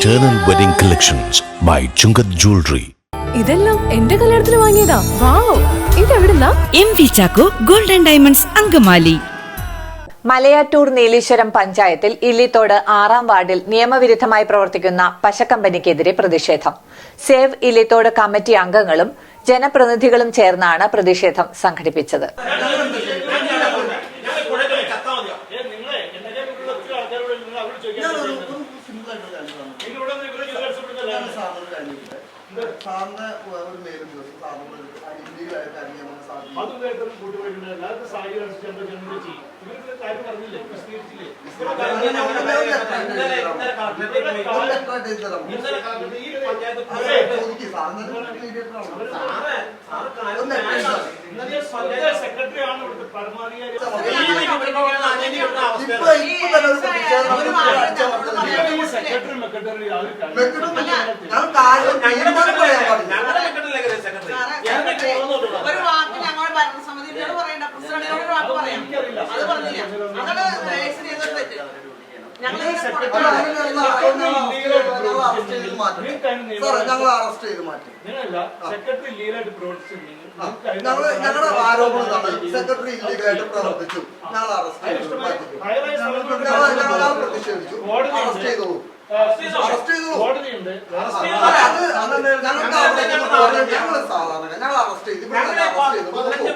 Eternal Wedding Collections by Chungath Jewelry. ഇതെല്ലാം എന്റെ കല്യാണത്തിന് വാങ്ങിയതാ. Wow ഇതെവിടുന്നാ? M V Chacko golden diamonds Angamaly. Malayattoor Neeleeswaram പഞ്ചായത്തിൽ ഇല്ലിത്തോട് ആറാം വാർഡിൽ നിയമവിരുദ്ധമായി പ്രവർത്തിക്കുന്ന പശക്കമ്പനിക്കെതിരെ പ്രതിഷേധം. സേവ് ഇല്ലിത്തോട് കമ്മിറ്റി അംഗങ്ങളും ജനപ്രതിനിധികളും ചേർന്നാണ് പ്രതിഷേധം സംഘടിപ്പിച്ചത്. സാറിന് ഒരു കൂട്ടുപോയിട്ടുണ്ട് അല്ലാത്ത സാഹചര്യം ചെയ്യും. ഇവർക്ക് കാര്യം പറഞ്ഞില്ലേ? വിശദീകരിച്ചില്ലേ സെക്രട്ടറി ആണ് ഇവിടുത്തെ പ്രതിഷേധം സെക്രട്ടറി പറയാൻ ഒരു വാക്ക് ഞങ്ങൾ ഭരണസമിതിയോട് പറയണ്ട പ്രസിഡന്റിനോട് ഒരു വാക്ക് പറയാം അത് പറഞ്ഞില്ല അതാണ് ഞങ്ങൾ അറസ്റ്റ് ചെയ്ത് മാറ്റി ഞങ്ങൾ മാറ്റും ഞങ്ങളുടെ ആരോപണം സെക്രട്ടറി ഇല്ലീഗലായിട്ട് പ്രവർത്തിച്ചു ഞങ്ങൾ അറസ്റ്റ് ചെയ്തു മാറ്റിക്കും ഞങ്ങൾ പ്രതിഷേധിച്ചു അറസ്റ്റ് ചെയ്തു കോടതിയുണ്ട്.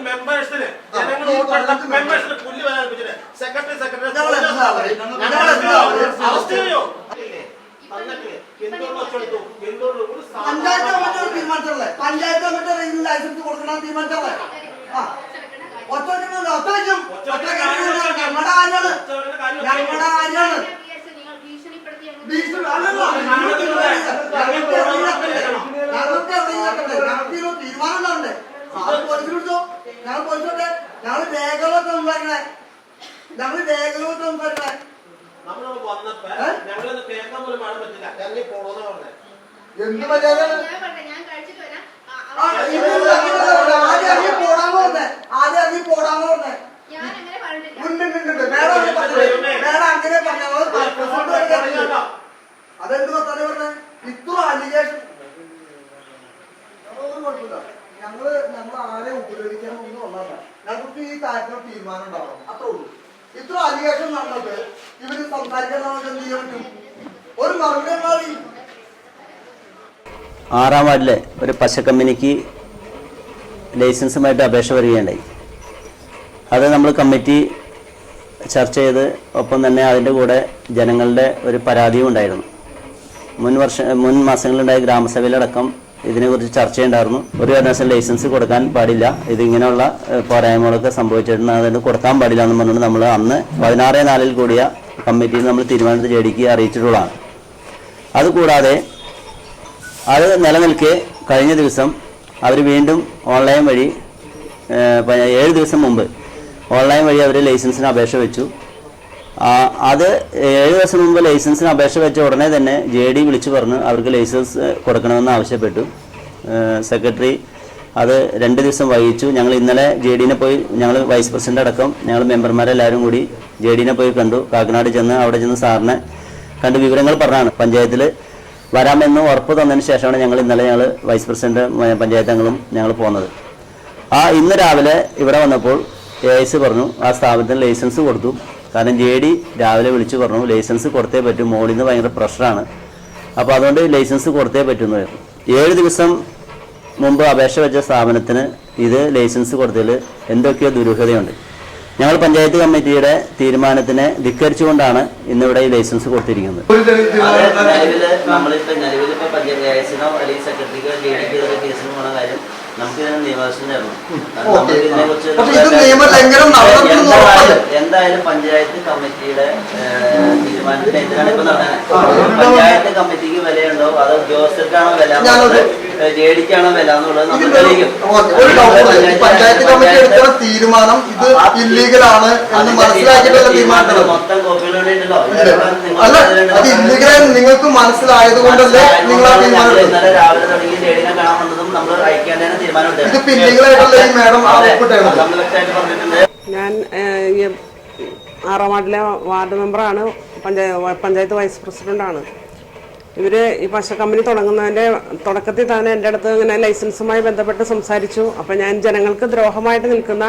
മെമ്പേഴ്സിന് ജനങ്ങൾ മെമ്പേഴ്സിന് പുല്ല് സെക്രട്ടറി സെക്രട്ടറി അറസ്റ്റ് ചെയ്യോ? പഞ്ചായത്ത് കമ്മിറ്റി തീരുമാനിച്ചല്ലേ പഞ്ചായത്ത് കമ്മിറ്റി ലൈസൻസ് കൊടുക്കണം തീരുമാനിച്ചല്ലേ ആ ഒറ്റ ഒറ്റ വയ്ക്കും ഒറ്റ ഞങ്ങളുടെ ആരാണ് ഞങ്ങളുടെ ആരാണ് ഭീഷണി അല്ലല്ല ഞങ്ങൾക്ക് ഞങ്ങൾക്ക് എറിയാക്കണ്ടേ ഞങ്ങൾക്ക് എറിയാക്കണ്ടേ ഞങ്ങൾക്ക് ഒരു തീരുമാനം ഉണ്ടാവണ്ടേ സാറ് പോലീസിൽ വിളിച്ചോ ഞങ്ങൾ പോലീസോട്ടെ ഞങ്ങൾ രേഖകളൊക്കെ സംസാരിക്കണേ ഞങ്ങൾ രേഖകളൊക്കെ സംസാരിക്കണേ എന്ത് മര്യാദയാണ് ആദ്യം ഇറങ്ങി പോടാന്ന് പറഞ്ഞേ ആദ്യം ഇറങ്ങി പോടാന്ന് പറഞ്ഞേ ഉണ്ട് ഉണ്ട്, ഉണ്ട്. മേഡം അങ്ങനെ പറഞ്ഞത് മേഡം അങ്ങനെ പറഞ്ഞത് പ്രസിഡന്റ് വരെ കേട്ടില്ല. പറഞ്ഞ? ഇത്ര അലിഗേഷൻ. ഞങ്ങളൊന്നും കുഴപ്പമില്ല. ഞങ്ങൾ ഞങ്ങൾ ആരെ ഉപദ്രവിക്കാൻ ഒന്നും ഉള്ളതല്ല ഞങ്ങൾക്ക് ഈ കാര്യത്തിൽ തീരുമാനം ഉണ്ടാവണം. അത്രേ ഉള്ളൂ. ഇത്ര അലിഗേഷൻ നടന്നത് ഇവർ സംസാരിക്കാൻ നമുക്ക് എന്ത് ചെയ്യാൻ പറ്റും? ഒരു മറുപടി മാറി. ആറാം വാർഡിലെ ഒരു പശ കമ്പനിക്ക് ലൈസൻസുമായിട്ട് അപേക്ഷ വരികയുണ്ടായി. അത് നമ്മൾ കമ്മിറ്റി ചർച്ച ചെയ്ത് ഒപ്പം തന്നെ അതിന്റെ കൂടെ ജനങ്ങളുടെ ഒരു പരാതിയും ഉണ്ടായിരുന്നു. മുൻ വർഷ മുൻ മാസങ്ങളിലുണ്ടായ ഗ്രാമസഭയിലടക്കം ഇതിനെക്കുറിച്ച് ചർച്ചയുണ്ടായിരുന്നു. ഒരു കാരണവശാലും ലൈസൻസ് കൊടുക്കാൻ പാടില്ല. ഇതിങ്ങനെയുള്ള പോരായ്മകളൊക്കെ സംഭവിച്ചിട്ടുണ്ട് അതിന് കൊടുക്കാൻ പാടില്ല എന്ന് പറഞ്ഞുകൊണ്ട് നമ്മൾ അന്ന് പതിനാറ് നാലിൽ കൂടിയ കമ്മിറ്റിയിൽ നമ്മൾ തീരുമാനത്തിൽ ജഡിക്ക് അറിയിച്ചിട്ടുള്ളതാണ്. അതുകൂടാതെ അത് നിലനിൽക്കെ കഴിഞ്ഞ ദിവസം അവർ വീണ്ടും ഓൺലൈൻ വഴി ഏഴ് ദിവസം മുമ്പ് ഓൺലൈൻ വഴി അവർ ലൈസൻസിന് അപേക്ഷ വെച്ചു. അത് ഏഴ് ദിവസം മുമ്പ് ലൈസൻസിന് അപേക്ഷ വെച്ച ഉടനെ തന്നെ ജെ ഡി വിളിച്ചു പറഞ്ഞു അവർക്ക് ലൈസൻസ് കൊടുക്കണമെന്ന് ആവശ്യപ്പെട്ടു. സെക്രട്ടറി അത് രണ്ട് ദിവസം വൈകിച്ചു. ഞങ്ങൾ ഇന്നലെ ജെ ഡിനെ പോയി ഞങ്ങൾ വൈസ് പ്രസിഡന്റ് അടക്കം ഞങ്ങൾ മെമ്പർമാരെല്ലാവരും കൂടി ജെ ഡിനെ പോയി കണ്ടു. കാക്കനാട് ചെന്ന് അവിടെ ചെന്ന് സാറിനെ കണ്ട് വിവരങ്ങൾ പറഞ്ഞാണ് പഞ്ചായത്തിൽ വരാമെന്ന് ഉറപ്പ് തന്നതിന് ശേഷമാണ് ഞങ്ങൾ ഇന്നലെ ഞങ്ങൾ വൈസ് പ്രസിഡന്റ് പഞ്ചായത്ത് അംഗങ്ങളും ഞങ്ങൾ പോകുന്നത് ആ ഇന്ന് രാവിലെ ഇവിടെ വന്നപ്പോൾ എ പറഞ്ഞു ആ സ്ഥാപനത്തിന് ലൈസൻസ് കൊടുത്തു. കാരണം ജെ ഡി രാവിലെ വിളിച്ചു പറഞ്ഞു ലൈസൻസ് കൊടുത്തേ പറ്റും മോളിൽ നിന്ന് ഭയങ്കര പ്രഷറാണ്. അപ്പോൾ അതുകൊണ്ട് ലൈസൻസ് കൊടുത്തേ പറ്റുന്നു ഏഴ് ദിവസം മുമ്പ് അപേക്ഷ വെച്ച സ്ഥാപനത്തിന് ഇത് ലൈസൻസ് കൊടുത്തതിൽ എന്തൊക്കെയോ ദുരൂഹതയുണ്ട്. ഞങ്ങൾ പഞ്ചായത്ത് കമ്മിറ്റിയുടെ തീരുമാനത്തിനെ ധിക്കരിച്ചുകൊണ്ടാണ് ഇന്നിവിടെ ഈ ലൈസൻസ് കൊടുത്തിരിക്കുന്നത്. നിലവിൽ നമ്മളിപ്പോ നിലവിലിപ്പോ പഞ്ചായത്ത് അല്ലെങ്കിൽ സെക്രട്ടറിക്കോ കേസിന് പോണ കാര്യം എന്തായാലും- പഞ്ചായത്ത് കമ്മിറ്റിയുടെ തീരുമാനത്തിന് എതിരാണ് ഇപ്പൊ നടന്നത് പഞ്ചായത്ത് കമ്മിറ്റിക്ക് വിലയുണ്ടോ? അതോ ഉദ്യോഗസ്ഥർക്കാണോ വില ഞാനത് ജെ ഡിക്കാണോ വില എന്നുള്ളത് നമ്മൾ തെളിയിക്കും. പഞ്ചായത്ത് കമ്മിറ്റി എടുക്കുന്ന തീരുമാനം ഇത് ഇല്ലീഗലാണ് എന്ന് മനസ്സിലാക്കിയിട്ടുള്ള തീരുമാനം മൊത്തം കോപ്പികൾ അല്ല അത് ഇല്ലീഗലായി നിങ്ങൾക്ക് മനസ്സിലായത് കൊണ്ടല്ലേ നിങ്ങൾ ഇന്നലെ രാവിലെ തുടങ്ങി ലേഡിനെ കാണാൻ വന്നതും നമ്മൾ അയക്കേണ്ടതിന് ഞാൻ ആറാം വാർഡിലെ വാർഡ് മെമ്പറാണ്. പഞ്ചായത്ത് പഞ്ചായത്ത് വൈസ് പ്രസിഡന്റാണ്. ഇവർ ഈ പശ കമ്പനി തുടങ്ങുന്നതിന്റെ തുടക്കത്തിൽ തന്നെ എന്റെ അടുത്ത് ഇങ്ങനെ ലൈസൻസുമായി ബന്ധപ്പെട്ട് സംസാരിച്ചു. അപ്പോൾ ഞാൻ ജനങ്ങൾക്ക് ദ്രോഹമായിട്ട് നിൽക്കുന്ന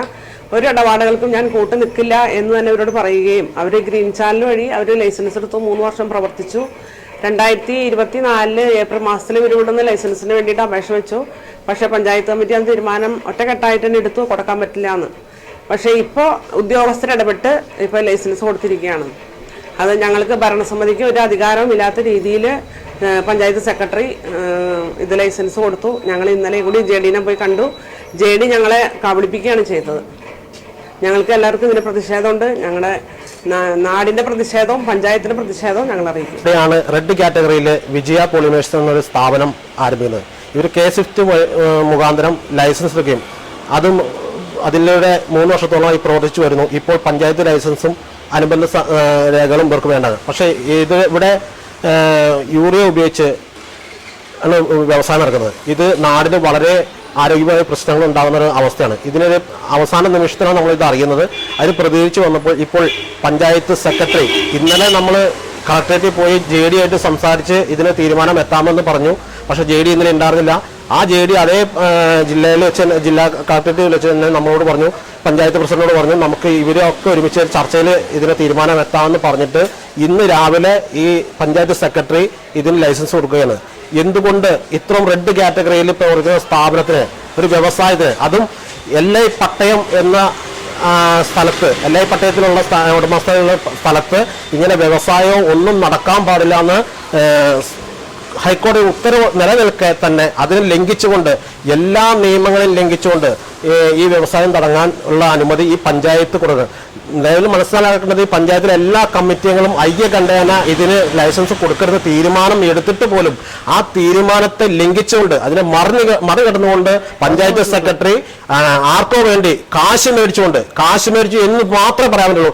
ഒരു ഇടപാടുകൾക്കും ഞാൻ കൂട്ടു നിൽക്കില്ല എന്ന് തന്നെ ഇവരോട് പറയുകയും അവർ ഗ്രീൻ ചാനൽ വഴി അവർ ലൈസൻസ് എടുത്തു മൂന്ന് വർഷം പ്രവർത്തിച്ചു. രണ്ടായിരത്തി ഇരുപത്തി നാലിൽ ഏപ്രിൽ മാസത്തിൽ ഇവർ ഇവിടുന്ന് ലൈസൻസിന് വേണ്ടിയിട്ട് അപേക്ഷ വെച്ചു. പക്ഷേ പഞ്ചായത്ത് കമ്മിറ്റി അത് തീരുമാനം ഒറ്റക്കെട്ടായിട്ട് തന്നെ എടുത്തു കൊടുക്കാൻ പറ്റില്ല എന്ന്. പക്ഷേ ഇപ്പോൾ ഉദ്യോഗസ്ഥർ ഇടപെട്ട് ഇപ്പോൾ ലൈസൻസ് കൊടുത്തിരിക്കുകയാണ്. അത് ഞങ്ങൾക്ക് ഭരണസമിതിക്ക് ഒരു അധികാരവും ഇല്ലാത്ത രീതിയിൽ പഞ്ചായത്ത് സെക്രട്ടറി ഇത് ലൈസൻസ് കൊടുത്തു. ഞങ്ങൾ ഇന്നലെ കൂടി ജെ ഡിനെ പോയി കണ്ടു. ജെ ഡി ഞങ്ങളെ കബളിപ്പിക്കുകയാണ് ചെയ്തത്. ഞങ്ങൾക്ക് എല്ലാവർക്കും ഇതിന് പ്രതിഷേധമുണ്ട്. ഞങ്ങളുടെ നാടിന്റെ പ്രതിഷേധവും പഞ്ചായത്തിന്റെ പ്രതിഷേധവും ഞങ്ങൾ അറിയിക്കും. ഇവിടെയാണ് റെഡ് കാറ്റഗറിയിൽ വിജയ പോളിമേഴ്സ് എന്നൊരു സ്ഥാപനം ആരംഭിക്കുന്നത്. ഇവർ കെ സ്വിഫ്റ്റ് മുഖാന്തരം ലൈസൻസ് എടുക്കുകയും അതും അതിലൂടെ മൂന്ന് വർഷത്തോളമായി പ്രവർത്തിച്ചു വരുന്നു. ഇപ്പോൾ പഞ്ചായത്ത് ലൈസൻസും അനുബന്ധ രേഖകളും ഇവർക്ക് വേണ്ടത്. പക്ഷേ ഇത് ഇവിടെ യൂറിയ ഉപയോഗിച്ച് ആണ് വ്യവസായം നടക്കുന്നത്. ഇത് നാടിന് വളരെ ആരോഗ്യമായ പ്രശ്നങ്ങൾ ഉണ്ടാകുന്ന ഒരു അവസ്ഥയാണ്. ഇതിനൊരു അവസാന നിമിഷത്തിലാണ് നമ്മളിത് അറിയുന്നത്. അതിന് പ്രതികരിച്ച് വന്നപ്പോൾ ഇപ്പോൾ പഞ്ചായത്ത് സെക്രട്ടറി ഇന്നലെ നമ്മൾ കളക്ടറേറ്റിൽ പോയി ജെ ഡി ആയിട്ട് സംസാരിച്ച് ഇതിന് തീരുമാനം എത്താമെന്ന് പറഞ്ഞു. പക്ഷേ ജെ ഡി ഇന്നലെ ഉണ്ടായിരുന്നില്ല. ആ ജെ ഡി അതേ ജില്ലയിൽ വെച്ച് ജില്ലാ കളക്ടറേറ്റിൽ വെച്ച് തന്നെ നമ്മളോട് പറഞ്ഞു പഞ്ചായത്ത് പ്രസിഡന്റിനോട് പറഞ്ഞു നമുക്ക് ഇവരൊക്കെ ഒരുമിച്ച് ചർച്ചയിൽ ഇതിന് തീരുമാനം എത്താമെന്ന് പറഞ്ഞിട്ട് ഇന്ന് രാവിലെ ഈ പഞ്ചായത്ത് സെക്രട്ടറി ഇതിന് ലൈസൻസ് കൊടുക്കുകയാണ്. എന്തുകൊണ്ട് ഇത്രയും റെഡ് കാറ്റഗറിയിൽ പ്രവർത്തിക്കുന്ന സ്ഥാപനത്തിന് ഒരു വ്യവസായത്തിന് അതും എൽ ഐ പട്ടയം എന്ന സ്ഥലത്ത് ഐ പട്ടയത്തിലുള്ള ഉടമസ്ഥയുള്ള സ്ഥലത്ത് ഇങ്ങനെ വ്യവസായവും ഒന്നും നടക്കാൻ പാടില്ല എന്ന് ഹൈക്കോടതി ഉത്തരവ് നിലനിൽക്കെ തന്നെ അതിനെ ലംഘിച്ചുകൊണ്ട് എല്ലാ നിയമങ്ങളും ലംഘിച്ചുകൊണ്ട് ഈ വ്യവസായം തുടങ്ങാൻ ഉള്ള അനുമതി ഈ പഞ്ചായത്ത് കൊടുക്കുക നിലവിൽ മനസ്സിലാക്കേണ്ടത് ഈ പഞ്ചായത്തിലെ എല്ലാ കമ്മിറ്റികളും ഐക്യകണ്ഠേന ഇതിന് ലൈസൻസ് കൊടുക്കരുത് തീരുമാനം എടുത്തിട്ട് പോലും ആ തീരുമാനത്തെ ലംഘിച്ചുകൊണ്ട് അതിനെ മറിഞ്ഞ് മറികടന്നുകൊണ്ട് പഞ്ചായത്ത് സെക്രട്ടറി ആർക്കോ വേണ്ടി കാശ് മേടിച്ചുകൊണ്ട് കാശ് മേടിച്ചു എന്ന് മാത്രമേ പറയാൻ പറ്റുള്ളൂ.